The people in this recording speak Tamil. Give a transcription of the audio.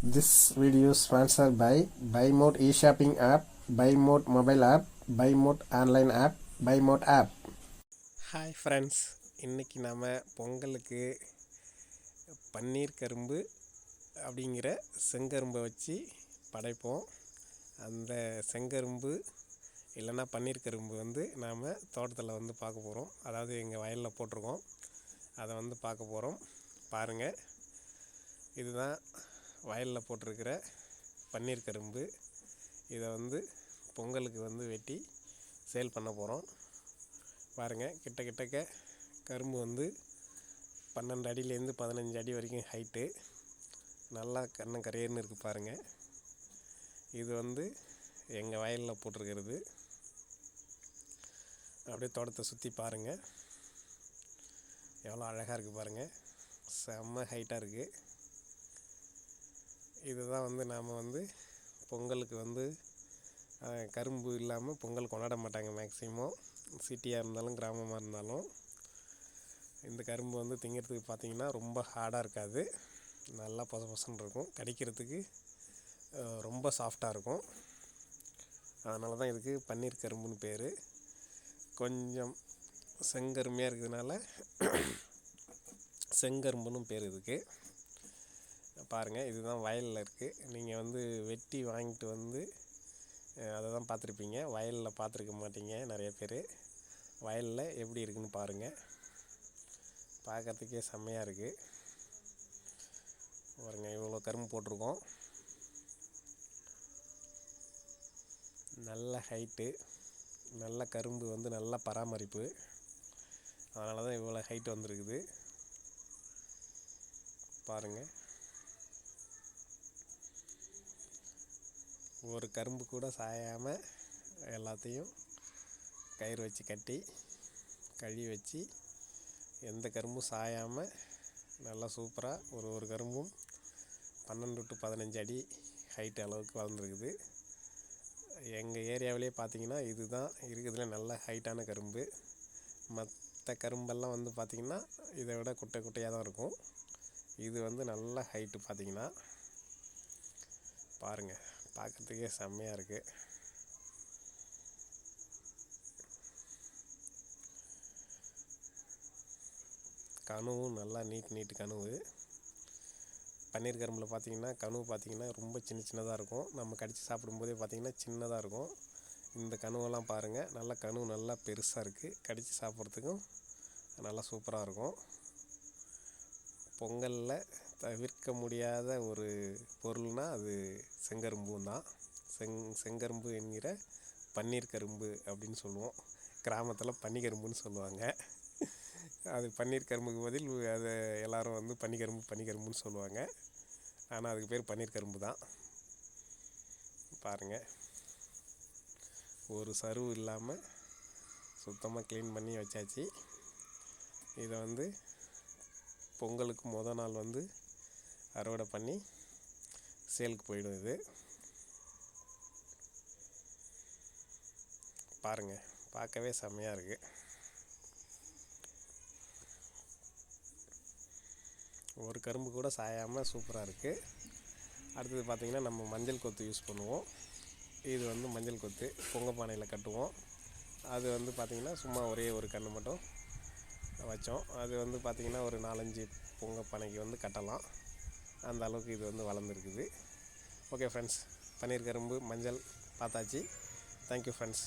This video is sponsored by BuyMode e-shopping app, BuyMode mobile app, BuyMode online app, BuyMode app. Hi friends இன்றைக்கி நாம் பொங்கலுக்கு பன்னீர் கரும்பு அப்படிங்கிற செங்கரும்பை வச்சு படைப்போம். அந்த செங்கரும்பு இல்லைன்னா பன்னீர் கரும்பு வந்து நாம் தோட்டத்தில் வந்து பார்க்க போகிறோம் அதாவது எங்கள் வயலில் போட்டிருக்கோம். அதை வந்து பார்க்க போகிறோம் பாருங்கள் இதுதான் வயலில் போட்டிருக்கிற பன்னீர் கரும்பு. இதை வந்து பொங்கலுக்கு வந்து வெட்டி சேல் பண்ண போகிறோம் பாருங்கள் கிட்ட கிட்டக்க கரும்பு வந்து பன்னெண்டு அடியிலேருந்து பதினஞ்சு அடி வரைக்கும் ஹைட்டு நல்லா கண்ணம் கரையர்னு இருக்குது பாருங்கள் இது வந்து எங்கள் வயலில் போட்டிருக்கிறது. அப்படியே தோட்டத்தை சுற்றி பாருங்கள் எவ்வளோ அழகாக இருக்குது பாருங்கள் செம்ம ஹைட்டாக இருக்குது இதுதான் வந்து நாம் வந்து பொங்கலுக்கு வந்து கரும்பு இல்லாமல் பொங்கல் கொண்டாட மாட்டாங்க மேக்ஸிமம் சிட்டியாக இருந்தாலும் கிராமமாக இருந்தாலும். இந்த கரும்பு வந்து திங்கிறதுக்கு பார்த்தீங்கன்னா ரொம்ப ஹார்டாக இருக்காது. நல்லா பொச பொசன்னு இருக்கும். கடிக்கிறதுக்கு ரொம்ப சாஃப்டாக இருக்கும். அதனால தான் இதுக்கு பன்னீர் கரும்புன்னு பேர். கொஞ்சம் செங்கருமையாக இருக்கிறதுனால செங்கரும்புன்னு பேர் இதுக்கு. பாருங்கள் இதுதான் வயலில் இருக்குது நீங்கள் வந்து வெட்டி வாங்கிட்டு வந்து அதை தான் பார்த்துருப்பீங்க. வயலில் பார்த்துருக்க மாட்டீங்க நிறைய பேர். வயலில் எப்படி இருக்குன்னு பாருங்கள் பார்க்கறதுக்கே செம்மையாக இருக்குது பாருங்க இவ்வளோ கரும்பு போட்டிருக்கோம். நல்ல ஹைட்டு நல்ல கரும்பு வந்து நல்ல பராமரிப்பு. அதனால தான் இவ்வளோ ஹைட் வந்திருக்குது. பாருங்கள் ஒரு கரும்பு கூட சாயாமல் எல்லாத்தையும் கயிறு வச்சு கட்டி கழுவி வச்சு எந்த கரும்பும் சாயாமல் நல்லா சூப்பராக ஒரு ஒரு கரும்பும் பன்னெண்டு டு பதினஞ்சு அடி ஹைட் அளவுக்கு வளர்ந்துருக்குது. எங்கள் ஏரியாவிலே பார்த்தீங்கன்னா இதுதான் இருக்கிறதுல நல்ல ஹைட்டான கரும்பு. மற்ற கரும்பெல்லாம் வந்து பார்த்திங்கன்னா இதை விட குட்டை குட்டையாக தான் இருக்கும். இது வந்து நல்ல ஹைட்டு பார்த்திங்கன்னா. பாருங்கள் பார்க்குறதுக்கே செம்மையாக இருக்குது கனவும் நல்லா நீட் நீட் கனவு பன்னீர் கரும்பில் பார்த்தீங்கன்னா கனவு பார்த்தீங்கன்னா ரொம்ப சின்ன சின்னதாக இருக்கும். நம்ம கடித்து சாப்பிடும்போதே பார்த்தீங்கன்னா சின்னதாக இருக்கும். இந்த கனவெல்லாம் பாருங்கள் நல்லா கனவு நல்லா பெருசாக இருக்குது கடித்து சாப்பிட்றதுக்கும் நல்லா சூப்பராக இருக்கும். பொங்கலில் தவிர்க்க முடியாத ஒரு பொருள்னால் அது செங்கரும்பும் தான் செங் செங்கரும்பு என்கிற பன்னீர் கரும்பு அப்படின்னு சொல்லுவோம். கிராமத்தில் பன்னிக்கரும்புன்னு சொல்லுவாங்க. அது பன்னீர் கரும்புக்கு பதில் அதை எல்லோரும் வந்து பன்னிக்கரும்பு பன்னிக்கரும்புன்னு சொல்லுவாங்க. ஆனால் அதுக்கு பேர் பன்னீர் கரும்பு தான். பாருங்கள் ஒரு சருவு இல்லாமல் சுத்தமாக க்ளீன் பண்ணி வச்சாச்சு. இதை வந்து பொங்கலுக்கு மொதல் நாள் வந்து அறுவடை பண்ணி சேலுக்கு போயிடும் இது. பாருங்கள் பார்க்கவே செம்மையாக இருக்குது ஒரு கரும்பு கூட சாயாமல் சூப்பராக இருக்குது அடுத்தது பார்த்திங்கன்னா நம்ம மஞ்சள் கொத்து யூஸ் பண்ணுவோம். இது வந்து மஞ்சள் கொத்து பொங்க பானையில் கட்டுவோம். அது வந்து பார்த்திங்கன்னா சும்மா ஒரே ஒரு கன்று மட்டும் வச்சோம். அது வந்து பார்த்திங்கன்னா ஒரு நாலஞ்சு பொங்க பனைக்கு வந்து கட்டலாம். அந்த அளவுக்கு இது வந்து வளர்ந்துருக்குது. ஓகே ஃப்ரெண்ட்ஸ் பன்னீர் கரும்பு மஞ்சள் பார்த்தாச்சு. Thank you friends